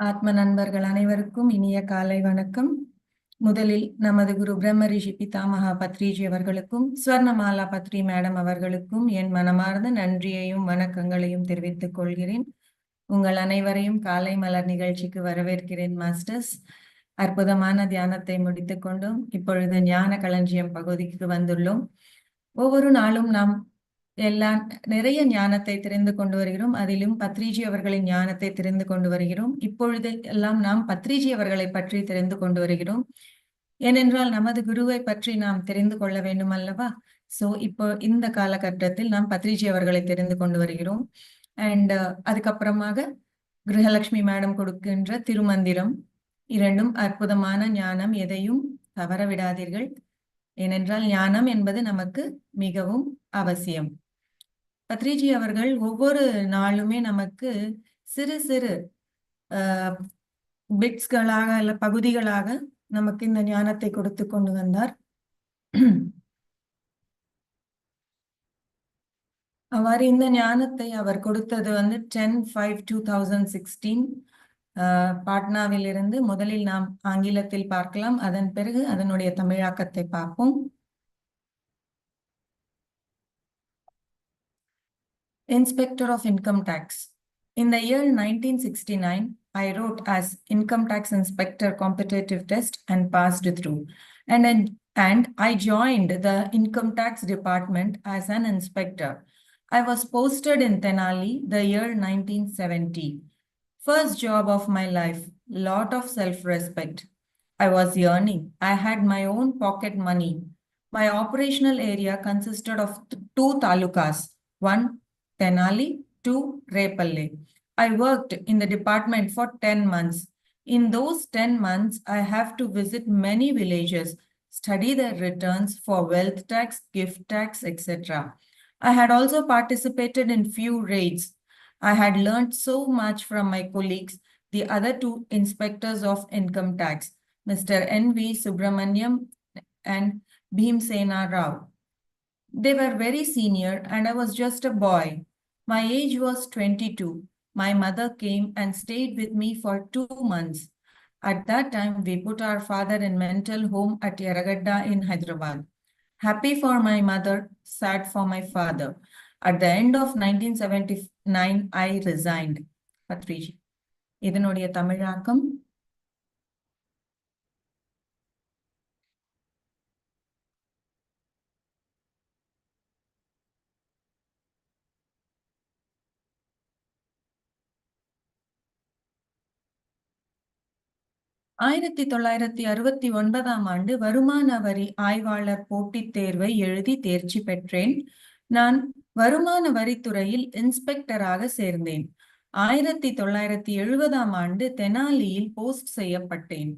ஆத்ம நண்பர்கள் அனைவருக்கும் இனிய காலை வணக்கம். முதலில் நமது குரு பிரம்ம ரிஷி பிதாமகா பத்ரிஜி அவர்களுக்கும் ஸ்வர்ணமாலா பத்ரி மேடம் அவர்களுக்கும் என் மனமார்ந்த நன்றியையும் வணக்கங்களையும் தெரிவித்துக் கொள்கிறேன். உங்கள் அனைவரையும் காலை மலர் நிகழ்ச்சிக்கு வரவேற்கிறேன் மாஸ்டர்ஸ். அற்புதமான தியானத்தை முடித்துக்கொண்டும் இப்பொழுது ஞான களஞ்சியம் பகுதிக்கு வந்துள்ளோம். ஒவ்வொரு நாளும் நாம் எல்லா நிறைய ஞானத்தை தெரிந்து கொண்டு வருகிறோம். அதிலும் பத்ரிஜி அவர்களின் ஞானத்தை தெரிந்து கொண்டு வருகிறோம். இப்பொழுது எல்லாம் நாம் பத்ரிஜி அவர்களை பற்றி தெரிந்து கொண்டு வருகிறோம். ஏனென்றால் நமது குருவை பற்றி நாம் தெரிந்து கொள்ள வேண்டும் அல்லவா? சோ இப்போ இந்த காலகட்டத்தில் நாம் பத்ரிஜி அவர்களை தெரிந்து கொண்டு வருகிறோம். அண்ட் uh, அதுக்கப்புறமாக கிரகலட்சுமி மேடம் கொடுக்கின்ற திருமந்திரம். இரண்டும் அற்புதமான ஞானம். எதையும் தவற விடாதீர்கள் ஏனென்றால் ஞானம் என்பது நமக்கு மிகவும் அவசியம். பத்ரிஜி அவர்கள் ஒவ்வொரு நாளுமே நமக்கு சிறு சிறு பிட்ஸ்களாக அல்ல பகுதிகளாக நமக்கு இந்த ஞானத்தை கொடுத்து கொண்டு வந்தார். அவ்வாறு இந்த ஞானத்தை அவர் கொடுத்தது வந்து ten five two thousand sixteen பாட்னாவில் இருந்து முதலில் நாம் ஆங்கிலத்தில் பார்க்கலாம். அதன் பிறகு அதனுடைய தமிழாக்கத்தை பார்ப்போம். Inspector of Income Tax. In the year 1969, I wrote as Income Tax Inspector Competitive Test and passed through. And, and I joined the Income Tax Department as an inspector. I was posted in Tenali the year 1970. First job of my life, lot of self-respect. I was yearning. I had my own pocket money. My operational area consisted of two talukas, one Tenali to Repalle. I worked in the department for 10 months. In those 10 months, I have to visit many villages, study their returns for wealth tax, gift tax, etc. I had also participated in few raids. I had learned so much from my colleagues, the other two inspectors of income tax, Mr. N.V. Subramaniam and Bhimsena Rao. They were very senior and I was just a boy. My age was 22. My mother came and stayed with me for two months. At that time, we put our father in mental home at Yaragadda in Hyderabad. Happy for my mother, sad for my father. At the end of 1979, I resigned. Patriji இதனுடைய தமிழாக்கம் ஆயிரத்தி தொள்ளாயிரத்தி அறுபத்தி ஒன்பதாம் ஆண்டு வருமான வரி ஆய்வாளர் போட்டித் தேர்வை எழுதி தேர்ச்சி பெற்றேன். நான் வருமான வரித்துறையில் இன்ஸ்பெக்டராக சேர்ந்தேன். ஆயிரத்தி தொள்ளாயிரத்தி எழுபதாம் ஆண்டு தெனாலியில் போஸ்ட் செய்யப்பட்டேன்.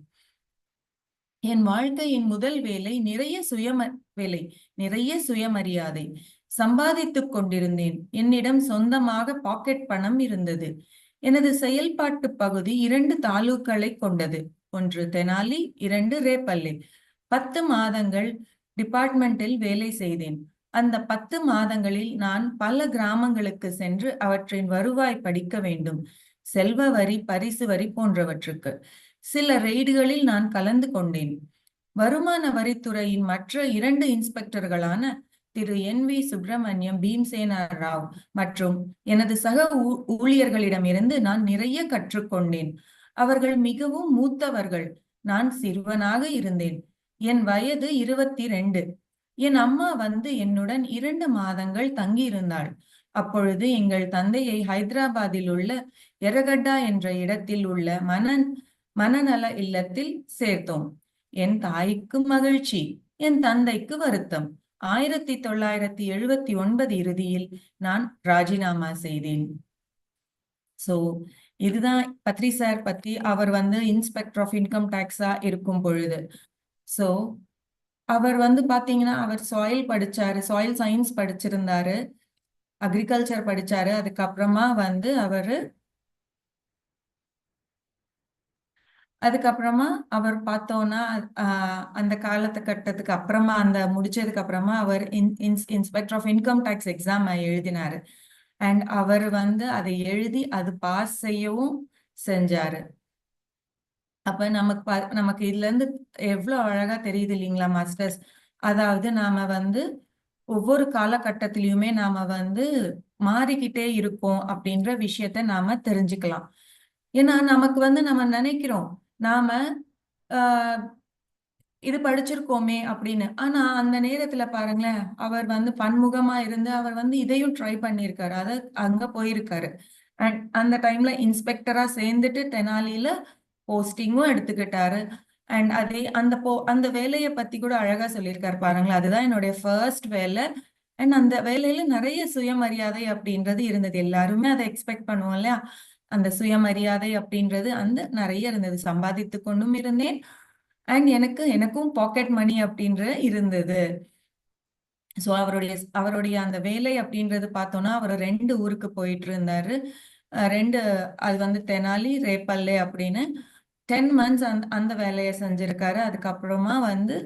என் வாழ்க்கையின் முதல் வேலை நிறைய சுயம வேலை நிறைய சுயமரியாதை சம்பாதித்துக் கொண்டிருந்தேன். என்னிடம் சொந்தமாக பாக்கெட் பணம் இருந்தது. எனது செயல்பாட்டு பகுதி இரண்டு தாலுக்களை கொண்டது. ஒன்று தெனாலி இரண்டு ரேப்பல்லே பத்து மாதங்கள் டிபார்ட்மெண்டில் வேலை செய்தேன். அந்த பத்து மாதங்களில் நான் பல கிராமங்களுக்கு சென்று அவற்றின் வருவாய் படிக்க வேண்டும். செல்வ வரி பரிசு வரி போன்றவற்றுக்கு. சில ரெய்டுகளில் நான் கலந்து கொண்டேன். வருமான வரித்துறையின் மற்ற இரண்டு இன்ஸ்பெக்டர்களான திரு. என். வி. சுப்பிரமணியம் பீம்சேனா ராவ் மற்றும் எனது சக ஊழியர்களிடமிருந்து நான் நிறைய கற்றுக்கொண்டேன். அவர்கள் மிகவும் மூத்தவர்கள். நான் சிறுவனாக இருந்தேன். என் வயது இருபத்தி ரெண்டு என் அம்மா வந்து என்னுடன் இரண்டு மாதங்கள் தங்கியிருந்தாள். அப்பொழுது எங்கள் தந்தையை ஹைதராபாத்தில் உள்ள எரகட்டா என்ற இடத்தில் உள்ள மன மனநல இல்லத்தில் சேர்த்தோம். என் தாய்க்கு மகிழ்ச்சி என் தந்தைக்கு வருத்தம். ஆயிரத்தி தொள்ளாயிரத்தி எழுபத்தி ஒன்பது இறுதியில் நான் ராஜினாமா செய்தேன். சோ இதுதான் பத்ரி சார் பத்தி அவர் வந்து இன்ஸ்பெக்டர் ஆஃப் இன்கம் டேக்ஸா இருக்கும் பொழுது. சோ அவர் வந்து பாத்தீங்கன்னா அவர் சாயில் படிச்சாரு சாயில் சயின்ஸ் படிச்சிருந்தாரு அக்ரிகல்ச்சர் படிச்சாரு அதுக்கப்புறமா வந்து அவரு அதுக்கப்புறமா அவர் பார்த்தோம்னா அந்த காலத்து கட்டத்துக்கு அப்புறமா அந்த முடிச்சதுக்கு அப்புறமா அவர் inspector of income tax exam எழுதினாரு. அண்ட் அவர் வந்து அதை எழுதி அது பாஸ் செய்யவும் செஞ்சாரு. அப்ப நமக்கு ப- நமக்கு இதுல இருந்து எவ்வளவு அழகா தெரியுது இல்லைங்களா மாஸ்டர்ஸ் அதாவது நாம வந்து ஒவ்வொரு காலகட்டத்திலயுமே நாம வந்து மாறிக்கிட்டே இருக்கோம் அப்படின்ற விஷயத்த நாம தெரிஞ்சுக்கலாம். ஏன்னா நமக்கு வந்து நம்ம நினைக்கிறோம். நாம ஆஹ் இது படிச்சிருக்கோமே அப்படின்னு. ஆனா அந்த நேரத்துல பாருங்களேன் அவர் வந்து பன்முகமா இருந்து அவர் வந்து இதையும் ட்ரை பண்ணியிருக்காரு. அத அங்க போயிருக்காரு. அண்ட் அந்த டைம்ல இன்ஸ்பெக்டரா சேர்ந்துட்டு தெனாலியில போஸ்டிங்கும் எடுத்துக்கிட்டாரு. அண்ட் அதே அந்த போ அந்த வேலையை பத்தி கூட அழகா சொல்லியிருக்காரு பாருங்களேன். அதுதான் என்னுடைய ஃபர்ஸ்ட் வேலை. அண்ட் அந்த வேலையில நிறைய சுயமரியாதை அப்படின்றது இருந்தது. எல்லாருமே அதை எக்ஸ்பெக்ட் பண்ணுவோம் இல்லையா? அந்த சுயமரியாதை அப்படின்றது அந்த நிறைய இருந்தது. சம்பாதித்து கொண்டும் இருந்தேன். அண்ட் எனக்கு எனக்கும் பாக்கெட் மணி அப்படின்ற இருந்தது. ஸோ அவருடைய அவருடைய அந்த வேலை அப்படின்றது பார்த்தோன்னா அவர் ரெண்டு ஊருக்கு போயிட்டு இருந்தாரு. ரெண்டு அது வந்து தெனாலி ரேப்பல்லே அப்படின்னு. டென் மந்த்ஸ் அந்த அந்த வேலையை செஞ்சிருக்காரு. அதுக்கப்புறமா வந்து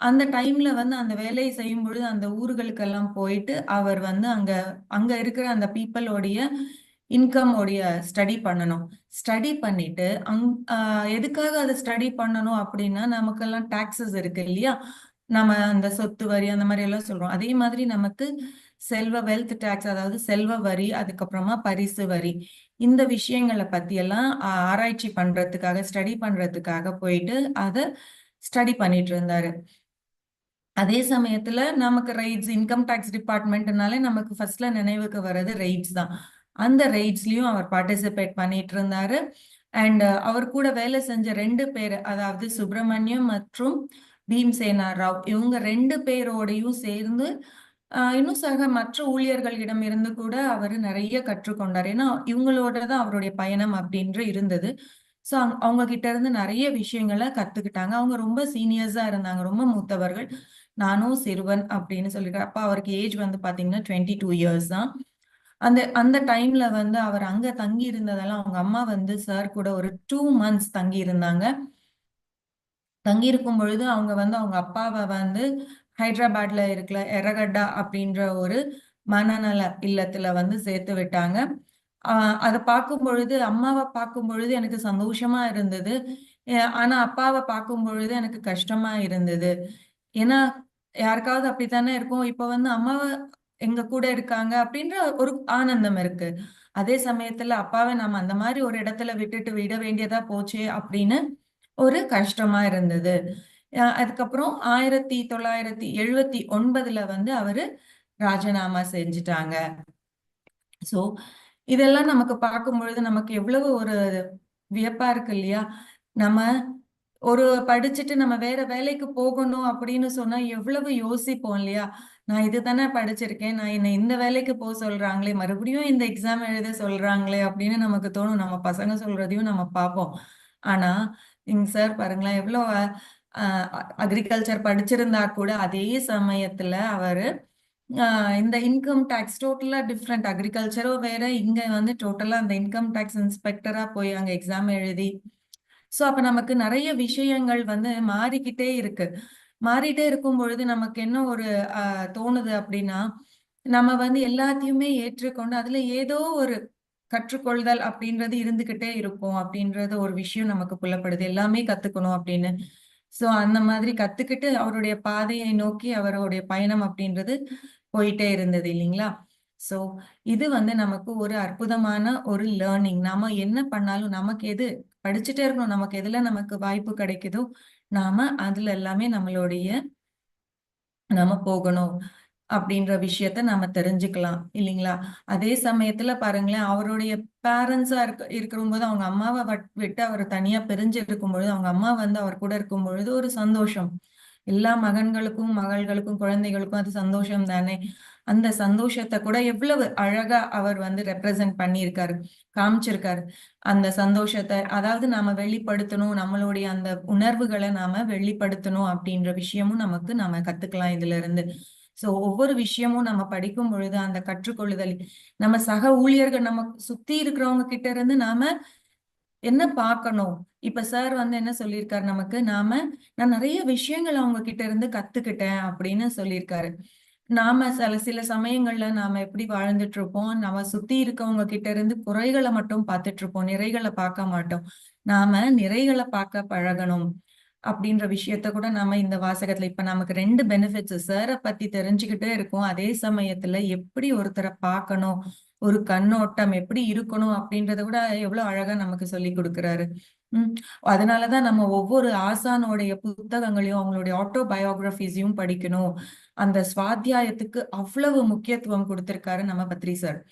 அந்த டைம்ல வந்து அந்த வேலையை செய்யும் பொழுது அந்த ஊர்களுக்கெல்லாம் போயிட்டு அவர் வந்து அங்க அங்க இருக்கிற அந்த பீப்புளோடைய இன்கம் உடைய ஸ்டடி பண்ணணும். ஸ்டடி பண்ணிட்டு அங் எதுக்காக அதை ஸ்டடி பண்ணணும் அப்படின்னா நமக்கெல்லாம் டாக்ஸஸ் இருக்கு இல்லையா? நம்ம அந்த சொத்து வரி அந்த மாதிரி எல்லாம் சொல்றோம். அதே மாதிரி நமக்கு செல்வ வெல்த் டாக்ஸ் அதாவது செல்வ வரி அதுக்கப்புறமா பரிசு வரி இந்த விஷயங்களை பத்தி எல்லாம் ஆ- ஆராய்ச்சி பண்றதுக்காக ஸ்டடி பண்றதுக்காக போயிட்டு அதை ஸ்டடி பண்ணிட்டு இருந்தாரு. அதே சமயத்துல நமக்கு ரைட்ஸ் இன்கம் டாக்ஸ் டிபார்ட்மெண்ட்னாலே நமக்கு ஃபர்ஸ்ட்ல நினைவுக்கு வர்றது ரைட்ஸ் தான். அந்த ரைட்ஸ்லயும் அவர் பார்ட்டிசிபேட் பண்ணிட்டு இருந்தாரு அண்ட் uh, அவர் கூட வேலை செஞ்ச ரெண்டு பேர் அதாவது சுப்பிரமணியம் மற்றும் பீம்சேனா ராவ் இவங்க ரெண்டு பேரோடையும் சேர்ந்து இன்னும் சக மற்ற ஊழியர்களிடம் இருந்து கூட அவர் நிறைய கற்றுக்கொண்டார். ஏன்னா இவங்களோட தான் அவருடைய பயணம் அப்படின்ற இருந்தது. ஸோ அவங்க கிட்ட இருந்து நிறைய விஷயங்களை கத்துக்கிட்டாங்க. அவங்க ரொம்ப சீனியர்ஸா இருந்தாங்க ரொம்ப மூத்தவர்கள். நானும் சிறுவன் அப்படின்னு சொல்லிட்டு அப்ப அவருக்கு ஏஜ் வந்து பாத்தீங்கன்னா டுவெண்ட்டி டூ இயர்ஸ் தான். அந்த அந்த டைம்ல வந்து அவர் அங்க தங்கி இருந்ததெல்லாம் அவங்க அம்மா வந்து சார் கூட ஒரு டூ மந்த்ஸ் தங்கி இருந்தாங்க தங்கி இருக்கும் பொழுது அவங்க வந்து அவங்க அப்பாவை வந்து ஹைதராபாத்ல இருக்கிற எரகட்டா அப்படின்ற ஒரு மனநல இல்லத்துல வந்து சேர்த்து விட்டாங்க. ஆஹ் அதை பார்க்கும் பொழுது அம்மாவை பார்க்கும் பொழுது எனக்கு சந்தோஷமா இருந்தது. ஆனா அப்பாவை பார்க்கும் பொழுது எனக்கு கஷ்டமா இருந்தது. ஏன்னா யாருக்காவது அப்படித்தானே இருக்கும். இப்ப வந்து அம்மாவை எங்க கூட இருக்காங்க அப்படின்ற ஒரு ஆனந்தம் இருக்கு. அதே சமயத்துல அப்பாவை நம்ம அந்த மாதிரி ஒரு இடத்துல விட்டுட்டு விட வேண்டியதா போச்சே அப்படின்னு ஒரு கஷ்டமா இருந்தது. அதுக்கப்புறம் ஆயிரத்தி தொள்ளாயிரத்தி எழுவத்தி ஒன்பதுல வந்து அவரு ராஜினாமா செஞ்சுட்டாங்க. சோ இதெல்லாம் நமக்கு பார்க்கும் பொழுது நமக்கு எவ்வளவு ஒரு வியப்பா இருக்கு இல்லையா? நம்ம ஒரு படிச்சுட்டு நம்ம வேற வேலைக்கு போகணும் அப்படின்னு சொன்னா எவ்வளவு யோசிப்போம் இல்லையா? நான் இதுதானே படிச்சிருக்கேன் நான் என்ன இந்த வேலைக்கு போக சொல்றாங்களே மறுபடியும் இந்த எக்ஸாம் எழுத சொல்றாங்களே அப்படின்னு நமக்கு தோணும். நம்ம பசங்க சொல்றதையும் நம்ம பார்ப்போம். ஆனா இங்க சார் பாருங்களேன் எவ்வளோ அக்ரிகல்ச்சர் படிச்சிருந்தா கூட அதே சமயத்துல அவரு இந்த இன்கம் டேக்ஸ் டோட்டலா டிஃப்ரெண்ட் அக்ரிகல்ச்சரும் வேற இங்க வந்து டோட்டலா அந்த இன்கம் டேக்ஸ் இன்ஸ்பெக்டரா போய் அங்க எக்ஸாம் எழுதி. ஸோ அப்ப நமக்கு நிறைய விஷயங்கள் வந்து மாறிக்கிட்டே இருக்கு. மாறிட்டே இருக்கும் பொழுது நமக்கு என்ன ஒரு தோணுது அப்படின்னா நம்ம வந்து எல்லாத்தையுமே ஏற்றுக்கொண்டு அதுல ஏதோ ஒரு கற்றுக்கொள்தல் அப்படின்றது இருந்துகிட்டே இருக்கும் அப்படின்றது ஒரு விஷயம் நமக்கு புலப்படுது. எல்லாமே கத்துக்கணும் அப்படின்னு. சோ அந்த மாதிரி கத்துக்கிட்டு அவருடைய பாதையை நோக்கி அவருடைய பயணம் அப்படின்றது போயிட்டே இருந்தது இல்லைங்களா? சோ இது வந்து நமக்கு ஒரு அற்புதமான ஒரு லேர்னிங் நாம என்ன பண்ணாலும் நமக்கு எது படிச்சுட்டே இருக்கணும் நமக்கு எதுல நமக்கு வாய்ப்பு கிடைக்குதோ நாம அதுல எல்லாமே நம்மளுடைய நாம போகணும் அப்படின்ற விஷயத்த நாம தெரிஞ்சுக்கலாம் இல்லைங்களா? அதே சமயத்துல பாருங்களேன் அவருடைய பேரண்ட்ஸா இருக்க இருக்கும்போது அவங்க அம்மாவை வட்- விட்டு அவர் தனியா பிரிஞ்சு இருக்கும் பொழுது அவங்க அம்மா வந்து அவர் கூட இருக்கும் பொழுது ஒரு சந்தோஷம். எல்லா மகன்களுக்கும் மகள்களுக்கும் குழந்தைகளுக்கும் அது சந்தோஷம் தானே? அந்த சந்தோஷத்தை கூட எவ்வளவு அழகா அவர் வந்து ரெப்ரசன்ட் பண்ணியிருக்காரு காமிச்சிருக்காரு. அந்த சந்தோஷத்தை அதாவது நாம வெளிப்படுத்தணும் நம்மளுடைய அந்த உணர்வுகளை நாம வெளிப்படுத்தணும் அப்படின்ற விஷயமும் நமக்கு நாம கத்துக்கலாம் இதுல இருந்து சோ ஒவ்வொரு விஷயமும் நம்ம படிக்கும் பொழுது அந்த கற்றுக்கொள்ளுதல் நம்ம சக ஊழியர்கள் நம்ம சுத்தி இருக்கிறவங்க கிட்ட இருந்து நாம என்ன பார்க்கணும்? இப்ப சார் வந்து என்ன சொல்லியிருக்காரு நமக்கு? நாம நான் நிறைய விஷயங்கள் அவங்க கிட்ட இருந்து கத்துக்கிட்டேன் அப்படின்னு சொல்லியிருக்காரு. நாம சில சில சமயங்கள்ல நாம எப்படி வாழ்ந்துட்டு இருப்போம் நம்ம சுத்தி இருக்கவங்க கிட்ட இருந்து குறைகளை மட்டும் பார்த்துட்டு இருப்போம் நிறைகளை பார்க்க மாட்டோம். நாம நிறைகளை பார்க்க பழகணும் அப்படின்ற விஷயத்த கூட நாம இந்த வாசகத்துல இப்ப நமக்கு ரெண்டு பெனிஃபிட்ஸ் சாரை பத்தி தெரிஞ்சுக்கிட்டே இருக்கோம். அதே சமயத்துல எப்படி ஒருத்தரை பார்க்கணும்? ஒரு கண்ணோட்டம் எப்படி இருக்கணும் அப்படின்றத கூட எவ்வளவு அழகா நமக்கு சொல்லி கொடுக்குறாரு. அதனாலதான் நம்ம ஒவ்வொரு ஆசானோடைய புத்தகங்களையும் அவங்களுடைய ஆட்டோ பயோகிராபிஸையும் படிக்கணும். அந்த சுவாத்தியாயத்துக்கு அவ்வளவு முக்கியத்துவம் கொடுத்திருக்காரு நம்ம பத்ரி சார்.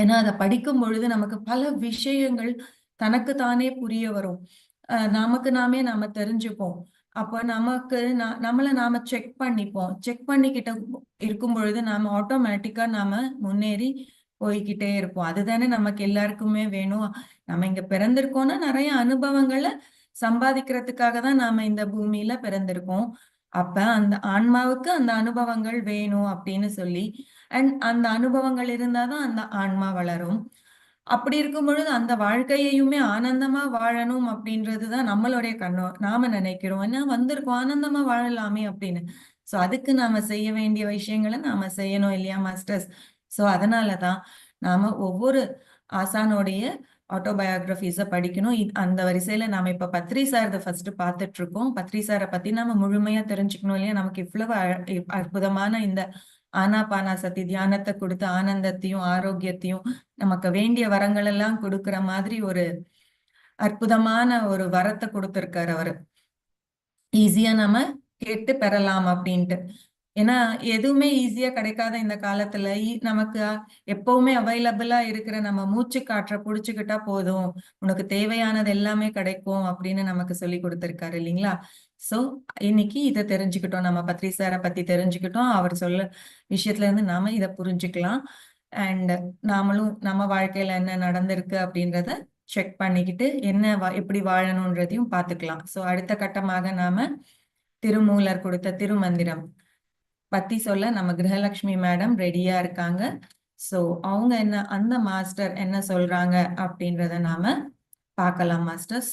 ஏன்னா அதை படிக்கும் பொழுது நமக்கு பல விஷயங்கள் தனக்கு தானே புரிய வரும். நமக்கு நாமே நாம தெரிஞ்சுப்போம். அப்ப நமக்கு நா- நம்மள நாம செக் பண்ணிப்போம். செக் பண்ணிக்கிட்ட இருக்கும் பொழுது நாம ஆட்டோமேட்டிக்கா நாம முன்னேறி போய்கிட்டே இருக்கும். அதுதானே நமக்கு எல்லாருக்குமே வேணும். நம்ம இங்க பிறந்திருக்கோம்னா நிறைய அனுபவங்களை சம்பாதிக்கிறதுக்காக தான் நாம இந்த பூமியில பிறந்திருக்கோம். அப்ப அந்த ஆன்மாவுக்கு அந்த அனுபவங்கள் வேணும் அப்படின்னு சொல்லி அண்ட் அந்த அனுபவங்கள் இருந்தாதான் அந்த ஆன்மா வளரும். அப்படி இருக்கும் பொழுது அந்த வாழ்க்கையையுமே ஆனந்தமா வாழணும் அப்படின்றதுதான் நம்மளுடைய கண்ணோ நாம நினைக்கிறோம். ஏன்னா வந்திருக்கோம் ஆனந்தமா வாழலாமே அப்படின்னு. சோ அதுக்கு நாம செய்ய வேண்டிய விஷயங்களை நாம செய்யணும் இல்லையா மாஸ்டர்ஸ் சோ அதனாலதான் நாம ஒவ்வொரு ஆசானோடைய ஆட்டோபயோகிராபிஸ படிக்கணும். அந்த வரிசையில நாம இப்ப பத்ரி சார் ஃபர்ஸ்ட் பார்த்துட்டு இருக்கோம் பத்ரி சாரை பத்தி நாம முழுமையா தெரிஞ்சுக்கணும் இல்லையா? நமக்கு இவ்வளவு அற்புதமான இந்த ஆனாபானா சக்தி தியானத்தை கொடுத்து ஆனந்தத்தையும் ஆரோக்கியத்தையும் நமக்கு வேண்டிய வரங்கள் எல்லாம் கொடுக்கிற மாதிரி ஒரு அற்புதமான ஒரு வரத்தை கொடுத்திருக்காரு அவரு. ஈஸியா நம்ம கேட்டு பெறலாம் அப்படின்ட்டு. ஏன்னா எதுவுமே ஈஸியா கிடைக்காத இந்த காலத்துல நமக்கு எப்பவுமே அவைலபிளா இருக்கிற நம்ம மூச்சு காற்றை புடிச்சுக்கிட்டா போதும். உனக்கு தேவையானது எல்லாமே கிடைக்கும் அப்படின்னு நமக்கு சொல்லி கொடுத்திருக்காரு இல்லைங்களா? சோ இன்னைக்கு இதை தெரிஞ்சுக்கிட்டோம். நம்ம பத்ரி சாரை பத்தி தெரிஞ்சுக்கிட்டோம். அவர் சொல்ல விஷயத்துல இருந்து நாம இதை புரிஞ்சுக்கலாம். அண்ட் நாமளும் நம்ம வாழ்க்கையில என்ன நடந்திருக்கு அப்படின்றத செக் பண்ணிக்கிட்டு என்ன வா- எப்படி வாழணுன்றதையும் பார்த்துக்கலாம். சோ அடுத்த கட்டமாக நாம திருமூலர் கொடுத்த திருமந்திரம். பத்தி சொல்ல நம்ம கிரகலட்சுமி மேடம் ரெடியா இருக்காங்க. சோ அவங்க என்ன அந்த மாஸ்டர் என்ன சொல்றாங்க அப்படின்றத நாம பார்க்கலாம் மாஸ்டர்ஸ்.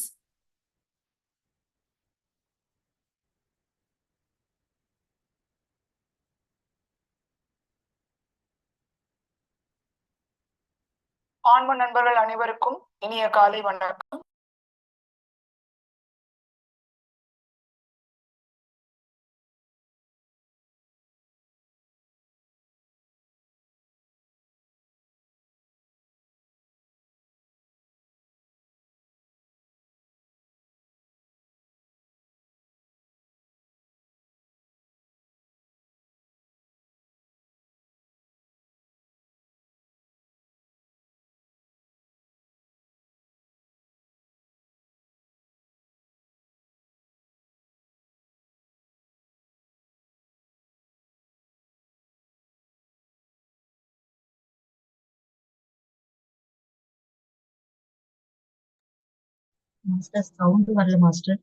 ஆன்ம நண்பர்கள் அனைவருக்கும் இனிய காலை வணக்கம். மாஸ்டர் சவுண்ட் வரல மாஸ்டர்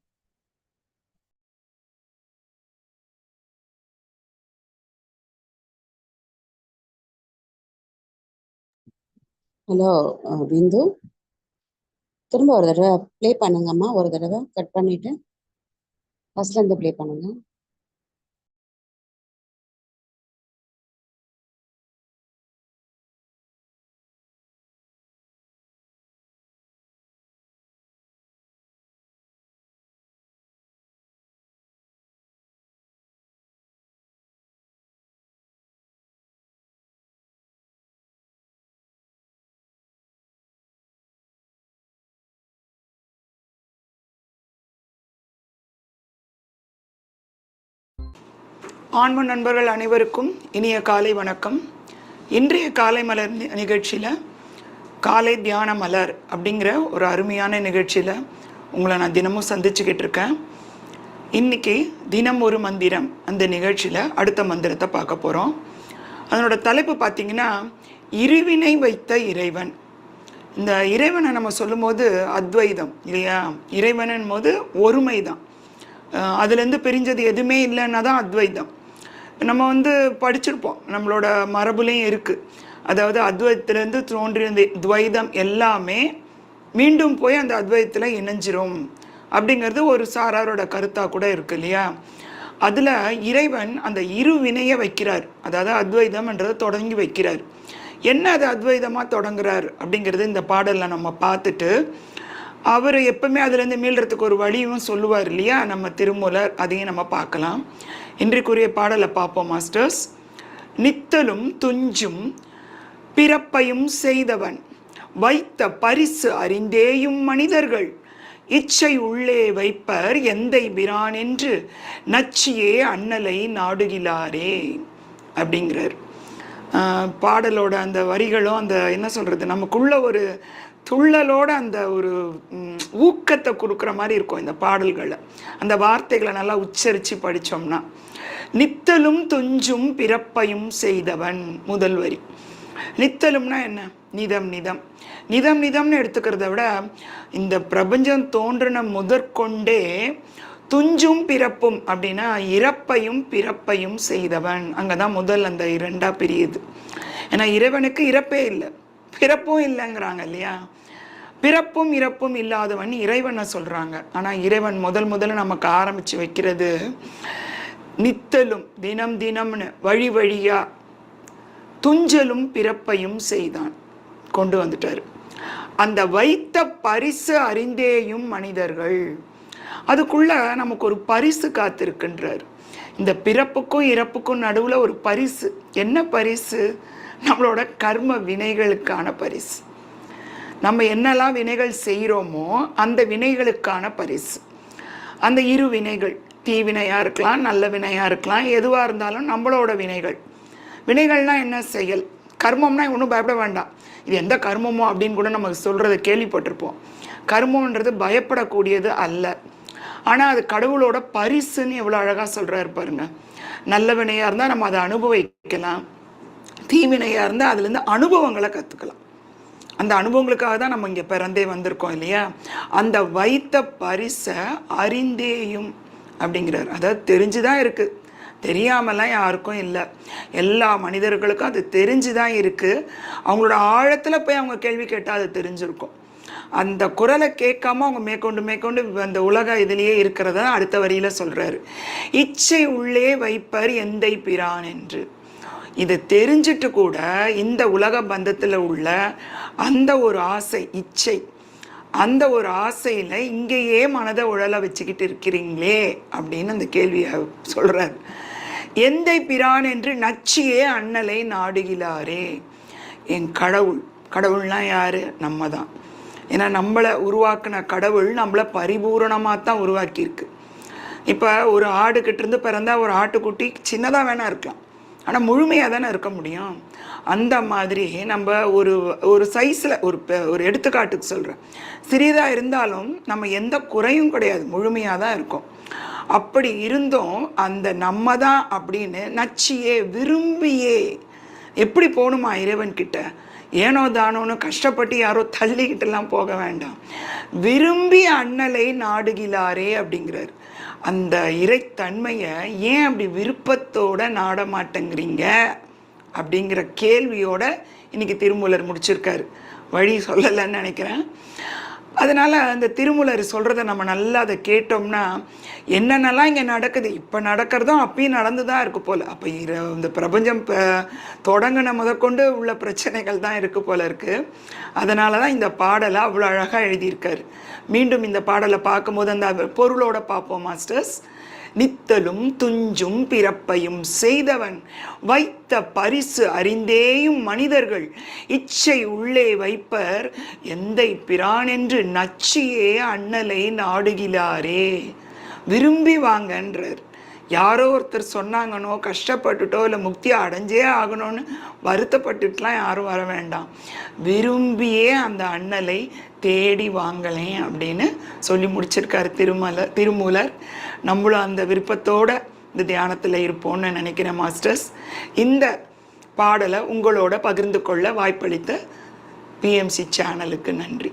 ஹலோ பிந்து. திரும்ப ஒரு தடவை ப்ளே பண்ணுங்கம்மா ஒரு தடவை கட் பண்ணிட்டு. ஃபர்ஸ்ட்ல இருந்து ப்ளே பண்ணுங்க. ஆன்ம நண்பர்கள் அனைவருக்கும் இனிய காலை வணக்கம். இன்றைய காலை மலர் நி- காலை தியான மலர் அப்படிங்கிற ஒரு அருமையான நிகழ்ச்சியில் உங்களை நான் தினமும் சந்திச்சுக்கிட்டு இருக்கேன். இன்னைக்கு தினம் ஒரு மந்திரம் அந்த நிகழ்ச்சியில் அடுத்த மந்திரத்தை பார்க்க போகிறோம் அதனோட தலைப்பு பார்த்திங்கன்னா இருவினை வைத்த இறைவன். இந்த இறைவனை நம்ம சொல்லும்போது அத்வைதம் இல்லையா? இறைவனும் போது ஒருமை தான் அதுலேருந்து பிரிஞ்சது எதுவுமே இல்லைன்னா தான் அத்வைதம். நம்ம வந்து படிச்சிருப்போம். நம்மளோட மரபுலையும் இருக்குது அதாவது அத்வைத்திலேருந்து தோன்றிய துவைதம் எல்லாமே மீண்டும் போய் அந்த அத்வைதத்தில் இணைஞ்சிரும். அப்படிங்கிறது ஒரு சாராரோட கருத்தாக கூட இருக்கு இல்லையா? அதில் இறைவன் அந்த இரு வினையை வைக்கிறார். அதாவது அத்வைதம்ன்றதை தொடங்கி வைக்கிறார். என்ன அது அத்வைதமாக தொடங்குறார் அப்படிங்கிறது இந்த பாடலில் நம்ம பார்த்துட்டு அவர் எப்பவுமே அதுலேருந்து மீளறதுக்கு ஒரு வழியும் சொல்லுவார் இல்லையா? நம்ம திருமூலர் அதையும் நம்ம பார்க்கலாம். இன்றைக்குரிய பாடலை பார்ப்போம் மாஸ்டர்ஸ். நித்தலும் துஞ்சும் பிறப்பையும் செய்தவன் வைத்த பரிசு அறிந்தேயும் மனிதர்கள். இச்சை உள்ளே வைப்பர் எந்தை பிரான் என்று நச்சியே அண்ணலை நாடுகிறாரே அப்படிங்கிறார். பாடலோட அந்த வரிகளும் அந்த என்ன சொல்கிறது நமக்குள்ள ஒரு துள்ளலோட அந்த ஒரு ஊக்கத்தை கொடுக்குற மாதிரி இருக்கும் இந்த பாடல்களை அந்த வார்த்தைகளை நல்லா உச்சரித்து படித்தோம்னா நித்தலும் துஞ்சும் பிறப்பையும் செய்தவன் முதல் வரி நித்தலும்னா என்ன? நிதம் நிதம். நிதம் நிதம்னு எடுத்துக்கிறத விட இந்த பிரபஞ்சம் தோன்றின முதற்கொண்டே துஞ்சும் பிறப்பும் அப்படின்னா இறப்பையும் பிறப்பையும் செய்தவன். அங்கே தான் முதல் அந்த இரண்டா பிரியுது. ஏன்னா இறைவனுக்கு இறப்பே இல்லை. பிறப்பும் இல்லைங்கிறாங்க இல்லையா? பிறப்பும் இறப்பும் இல்லாதவன் இறைவனை சொல்கிறாங்க ஆனால் இறைவன் முதல் முதல்ல நமக்கு ஆரம்பித்து வைக்கிறது நித்தலும் தினம் தினம்னு வழி வழியா துஞ்சலும் பிறப்பையும் செய்தான். கொண்டு வந்துட்டார். அந்த வைத்த பரிசு அறிந்தேயும் மனிதர்கள். அதுக்குள்ள நமக்கு ஒரு பரிசு காத்திருக்கின்றார். இந்த பிறப்புக்கும் இறப்புக்கும் நடுவில் ஒரு பரிசு. என்ன பரிசு? நம்மளோட கர்ம வினைகளுக்கான பரிசு. நம்ம என்னெல்லாம் வினைகள் செய்கிறோமோ அந்த வினைகளுக்கான பரிசு. அந்த இரு வினைகள் தீவினையாக இருக்கலாம் நல்ல வினையாக இருக்கலாம் எதுவாக இருந்தாலும் நம்மளோட வினைகள். வினைகள்னால் என்ன? செயல். கர்மம்னா ஒன்றும் பயப்பட வேண்டாம். இது எந்த கர்மமோ அப்படின்னு கூட நமக்கு சொல்கிறத கேள்விப்பட்டிருப்போம். கர்மன்றது பயப்படக்கூடியது அல்ல. ஆனால் அது கடவுளோட பரிசுன்னு எவ்வளோ அழகாக சொல்கிறாரு பாருங்க. நல்ல வினையாக இருந்தால் நம்ம அதை அனுபவிக்கலாம். தீவினையாக இருந்தால் அதுலேருந்து அனுபவங்களை கற்றுக்கலாம் அந்த அனுபவங்களுக்காக தான் நம்ம இங்கே பிறந்தே வந்திருக்கோம் இல்லையா? அந்த வைத்த பரிசை அறிந்தேயும் அப்படிங்கிறார். அதாவது தெரிஞ்சு தான் இருக்குது தெரியாமலாம் யாருக்கும் இல்லை. எல்லா மனிதர்களுக்கும் அது தெரிஞ்சு தான் இருக்குது அவங்களோட ஆழத்தில் போய் அவங்க கேள்வி கேட்டால் அது தெரிஞ்சிருக்கும். அந்த குரலை கேட்காம அவங்க மேற்கொண்டு மேற்கொண்டு அந்த உலக இதிலேயே இருக்கிறத அடுத்த வரியில் சொல்கிறாரு இச்சை உள்ளே வைப்பர் எந்தை பிரான் என்று. இது தெரிஞ்சிட்டு கூட இந்த உலக பந்தத்தில் உள்ள அந்த ஒரு ஆசை இச்சை அந்த ஒரு ஆசையில் இங்கேயே மனதை உழல வச்சுக்கிட்டு இருக்கிறீங்களே அப்படின்னு அந்த கேள்வியை சொல்கிறார் எந்தை பிரான் என்று நச்சியே அண்ணலை நாடுகிறாரே. என் கடவுள். கடவுள்னால் யார்? நம்ம தான் ஏன்னா நம்மளை உருவாக்கின கடவுள் நம்மளை பரிபூரணமாக தான் உருவாக்கியிருக்கு. இப்போ ஒரு ஆடுக்கிட்டேருந்து பிறந்தால் ஒரு ஆட்டுக்குட்டி சின்னதாக வேணா இருக்கலாம். ஆனால் முழுமையாக தானே இருக்க முடியும்? அந்த மாதிரி நம்ம ஒரு ஒரு சைஸில் ஒரு பெ- ஒரு எடுத்துக்காட்டுக்கு சொல்கிறேன் சிறிதாக இருந்தாலும் நம்ம எந்த குறையும் கிடையாது. முழுமையாக தான் இருக்கும். அப்படி இருந்தும் அந்த நம்ம தான் அப்படின்னு நச்சியே விரும்பியே எப்படி போகணுமா இறைவன் கிட்ட? ஏனோ தானோன்னு கஷ்டப்பட்டு யாரோ தள்ளிக்கிட்டெல்லாம் போக வேண்டாம். விரும்பி அண்ணலை நாடுகிலாரே அப்படிங்கிறார். அந்த இறைத்தன்மையை ஏன் அப்படி விருப்பத்தோட நாட மாட்டேங்கிறீங்க அப்படிங்கிற கேள்வியோட இன்னைக்கு திருமூலர் முடிச்சிருக்காரு. வழி சொல்லலைன்னு நினைக்கிறேன். அதனால் அந்த திருமூலர் சொல்கிறத நம்ம நல்லா அதை கேட்டோம்னா என்னென்னலாம் இங்கே நடக்குது? இப்போ நடக்கிறதும் அப்பயும் நடந்து தான் இருக்குது போல். அப்போ இந்த பிரபஞ்சம் தொடங்கின முதற்கொண்டு உள்ள பிரச்சனைகள் தான் இருக்குது போல் இருக்குது அதனால தான் இந்த பாடலை அவ்வளோ அழகாக எழுதியிருக்கார். மீண்டும் இந்த பாடலை பார்க்கும்போது அந்த பொருளோட பார்ப்போம் மாஸ்டர்ஸ். நித்தலும் துஞ்சும் பிறப்பையும் செய்தவன் வைத்த பரிசு அறிந்தேயும் மனிதர்கள். இச்சை உள்ளே வைப்பர் எந்தை பிரானென்று நச்சியே அண்ணலை நாடுகிறாரே விரும்பி வாங்கன்றார். யாரோ ஒருத்தர் சொன்னாங்கனோ கஷ்டப்பட்டுட்டோ இல்லை முக்தி அடைஞ்சே ஆகணும்னு வருத்தப்பட்டுட்டுலாம் யாரும் வர வேண்டாம். விரும்பியே அந்த அண்ணலை தேடி வாங்கலேன் அப்படின்னு சொல்லி முடிச்சிருக்காரு திருமலர் திருமூலர். நம்மளும் அந்த விருப்பத்தோட இந்த தியானத்தில் இருப்போம்னு நினைக்கிறேன் மாஸ்டர்ஸ். இந்த பாடலை உங்களோட பகிர்ந்து கொள்ள வாய்ப்பளித்த பிஎம்சி சேனலுக்கு நன்றி.